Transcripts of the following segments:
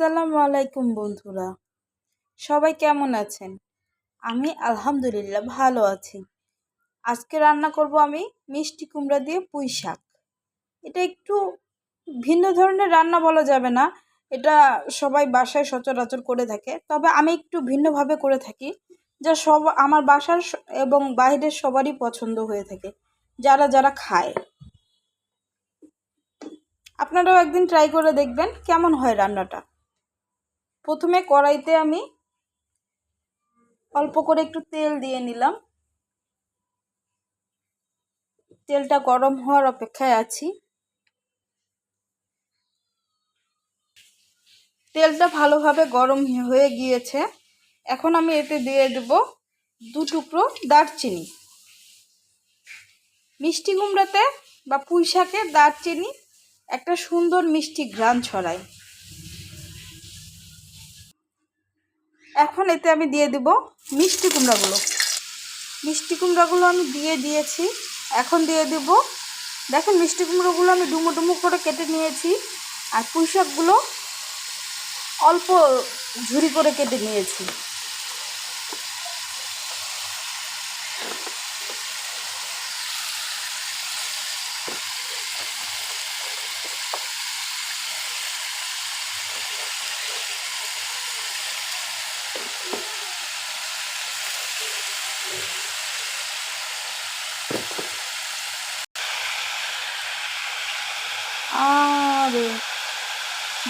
আসসালামু আলাইকুম বন্ধুরা। সবাই কেমন আছেন? আমি আলহামদুলিল্লাহ ভালো আছি। আজকে রান্না করব আমি মিষ্টি কুমড়া দিয়ে পুঁই শাক। এটা একটু ভিন্ন ধরনের রান্না বলা যাবে না। এটা সবাই বাসায় সচরাচর করে থাকে। তবে আমি একটু ভিন্নভাবে করে থাকি। যা সব আমার বাসার এবং বাইরের সবারই পছন্দ হয়ে থাকে। যারা যারা খায়। আপনারাও একদিন ট্রাই করে দেখবেন কেমন হয় রান্নাটা। প্রথমে কড়াইতে আমি অল্প করে একটু তেল দিয়ে নিলাম। তেলটা গরম হওয়ার অপেক্ষায় আছি। তেলটা ভালোভাবে গরম হয়ে গিয়েছে। এখন আমি এতে দিয়ে দেব দু টুকরো দারচিনি। মিষ্টি কুমড়াতে বা পুঁই শাকে দারচিনি একটা সুন্দর মিষ্টি ঘ্রাণ ছড়ায়। এখন এতে আমি দিয়ে দেব মিষ্টি কুমড়াগুলো। মিষ্টি কুমড়াগুলো আমি দিয়ে দিয়েছি। এখন দিয়ে দেব, দেখেন মিষ্টি কুমড়োগুলো আমি ডুমো ডুমো করে কেটে নিয়েছি আর পুঁই শাকগুলো অল্প ঝুরি করে কেটে নিয়েছি।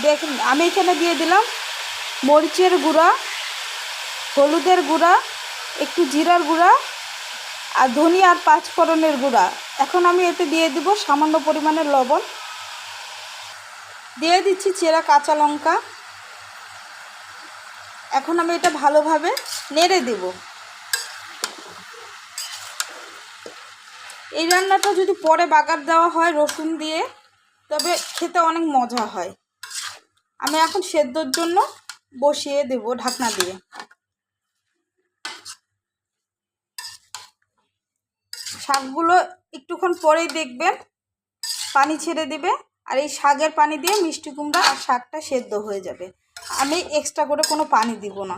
দেখুন আমি এখানে দিয়ে দিলাম মরিচের গুঁড়া, হলুদের গুঁড়া, একটু জিরার গুঁড়া আর ধনিয়া আর পাঁচফোড়নের গুঁড়া। এখন আমি এতে দিয়ে দিব সামান্য পরিমাণের লবণ। দিয়ে দিচ্ছি চেরা কাঁচা লঙ্কা। এখন আমি এটা ভালোভাবে নেড়ে দেব। এই রান্নাটা যদি পরে বাগার দেওয়া হয় রসুন দিয়ে, তবে খেতে অনেক মজা হয়। আমি এখন সেদ্ধর জন্য বসিয়ে দেব ঢাকনা দিয়ে। শাকগুলো একটুক্ষণ পরেই দেখবেন, পানি ছেড়ে দিবে, আর এই শাকের পানি দিয়ে মিষ্টি কুমড়া আর শাকটা সেদ্ধ হয়ে যাবে। আমি এক্সট্রা করে কোনো পানি দিব না।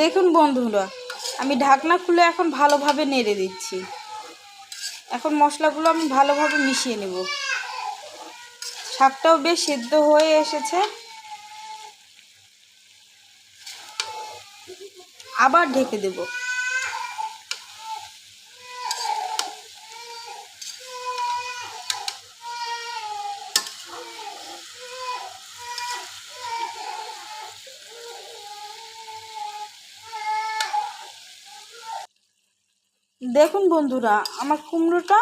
দেখুন বন্ধুরা আমি ঢাকনা খুলে এখন ভালোভাবে নেড়ে দিচ্ছি। এখন মশলাগুলো আমি ভালোভাবে মিশিয়ে নেব। শাকটাও বেশ সেদ্ধ হয়ে এসেছে। আবার ঢেকে দেব। দেখুন বন্ধুরা, আমার কুমড়োটা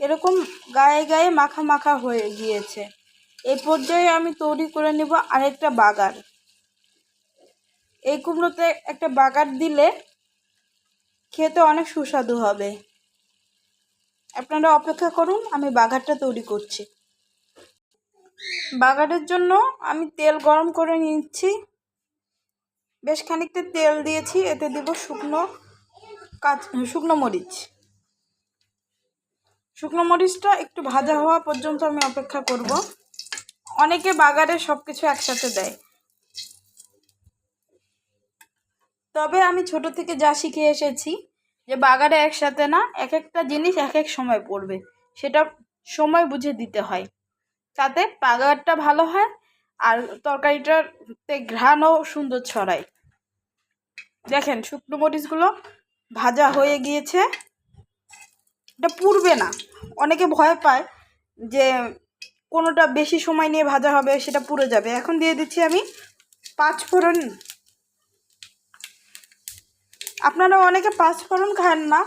এরকম গায়ে গায়ে মাখা মাখা হয়ে গিয়েছে। এই পর্যায়ে আমি তৈরি করে নেব আরেকটা বাগার। এই কুমড়োতে একটা বাগার দিলে খেতে অনেক সুস্বাদু হবে। আপনারা অপেক্ষা করুন, আমি বাগারটা তৈরি করছি। বাগারের জন্য আমি তেল গরম করে নিচ্ছি। বেশ খানিকটা তেল দিয়েছি, এতে দিব শুকনো কাঁচ শুকনো মরিচ। শুকনো মরিচটা একটু ভাজা হওয়া পর্যন্ত আমি অপেক্ষা করব। অনেকে বাগারে সব কিছু একসাথে দেয়। তবে আমি ছোট থেকে যা শিখে এসেছি, যে বাগারে একসাথে না এক একটা জিনিস এক এক সময় পড়বে। সেটা সময় বুঝে দিতে হয়। তাতে বাগারটা ভালো হয় আর তরকারিটাতে ঘ্রাণও সুন্দর ছড়ায়। দেখেন শুকনো মরিচগুলো ভাজা হয়ে গিয়েছে। এটা পুড়বে না। অনেকে ভয় পায় যে কোনোটা বেশি সময় নিয়ে ভাজা হবে, সেটা পুড়ে যাবে। এখন দিয়ে দিচ্ছি আমি পাঁচ ফোড়ন। আপনারা অনেকে পাঁচ ফোড়ন খান না,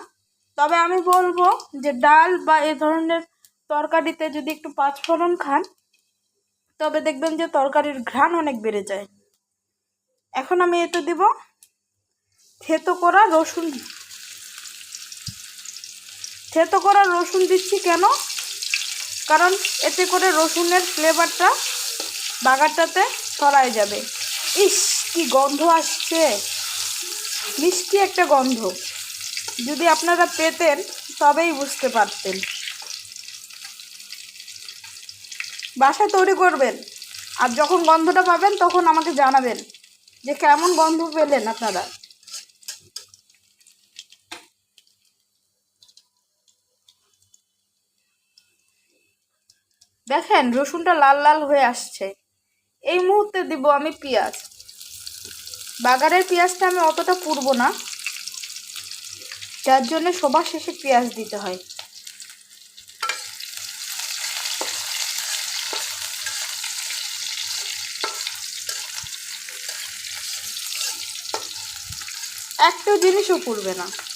তবে আমি বলব যে ডাল বা এ ধরনের তরকারিতে যদি একটু পাঁচ ফোড়ন খান, তবে দেখবেন যে তরকারির ঘ্রাণ অনেক বেড়ে যায়। এখন আমি এতে দিব থেতো করা রসুন থেতো করা রসুন দিচ্ছি কেন? কারণ এতে করে রসুনের ফ্লেভারটা বাগারটাতে ছড়ায় যাবে। ইস, কি গন্ধ আসছে। মিষ্টি একটা গন্ধ। যদি আপনারা পেতেন, তবেই বুঝতে পারতেন। বাসায় তৈরি করবেন। আর যখন গন্ধটা পাবেন, তখন আমাকে জানাবেন যে কেমন গন্ধ পেলেন আপনারা। দেখেন, রসুনটা লাল লাল হয়ে আসছে। এই মুহূর্তে দিব আমি পেঁয়াজ। বাগারের পেঁয়াজটা আমি অতটা পুরব না। যার জন্য সবার শেষে পেঁয়াজ দিতে হয়। একটা জিনিসও পুড়বে না।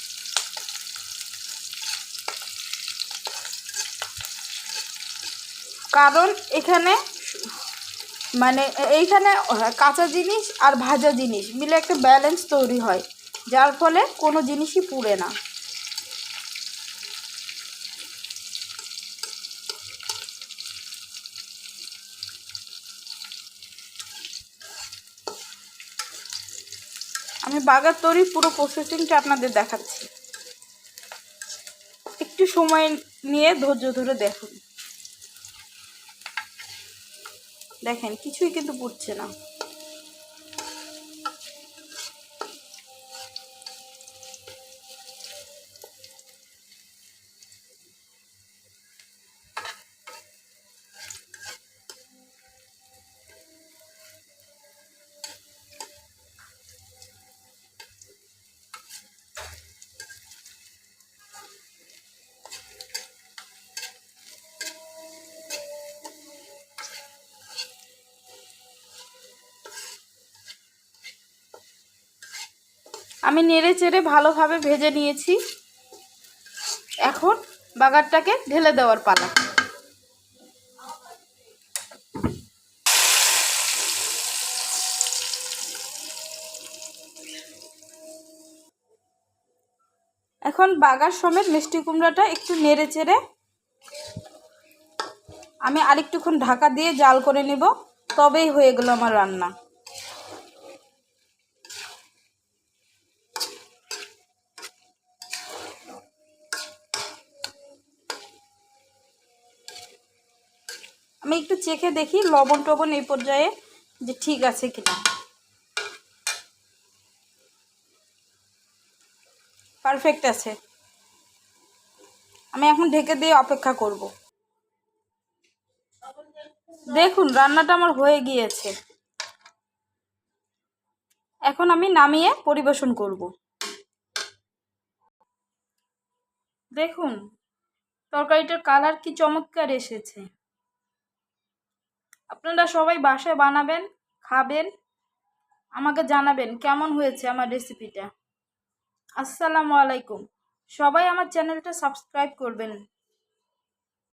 কারণ এখানে মানে এইখানে কাঁচা জিনিস আর ভাজা জিনিস মিলে একটা ব্যালেন্স তৈরি হয়, যার ফলে কোনো জিনিসই পুড়ে না। আমি বাগার তৈরি পুরো প্রসেসিংটা আপনাদের দেখাচ্ছি। একটু সময় নিয়ে ধৈর্য ধরে দেখুন। দেখেন কিছুই কিন্তু পুড়ছে না। আমি নেড়ে চেড়ে ভালোভাবে ভেজে নিয়েছি। এখন বাগারটাকে ঢেলে দেওয়ার পালা। এখন বাগার সমেত মিষ্টি কুমড়াটা একটু নেড়ে চেড়ে আমি আরেকটুক্ষণ ঢাকা দিয়ে জাল করে নেব। তবেই হয়ে গেল আমার রান্না। আমি একটু চেখে দেখি, লবণ টবণ এই পর্যায়ে যে ঠিক আছে কিনা। পারফেক্ট আছে। আমি এখন ঢেকে দিয়ে অপেক্ষা করব। দেখুন, রান্নাটা আমার হয়ে গিয়েছে। এখন আমি নামিয়ে পরিবেশন করব। দেখুন, তরকারিটার কালার কি চমৎকার এসেছে। আপনারা সবাই বাসায় বানাবেন, খাবেন, আমাকে জানাবেন কেমন হয়েছে আমার রেসিপিটা আসসালামু আলাইকুম। সবাই আমার চ্যানেলটা সাবস্ক্রাইব করবেন।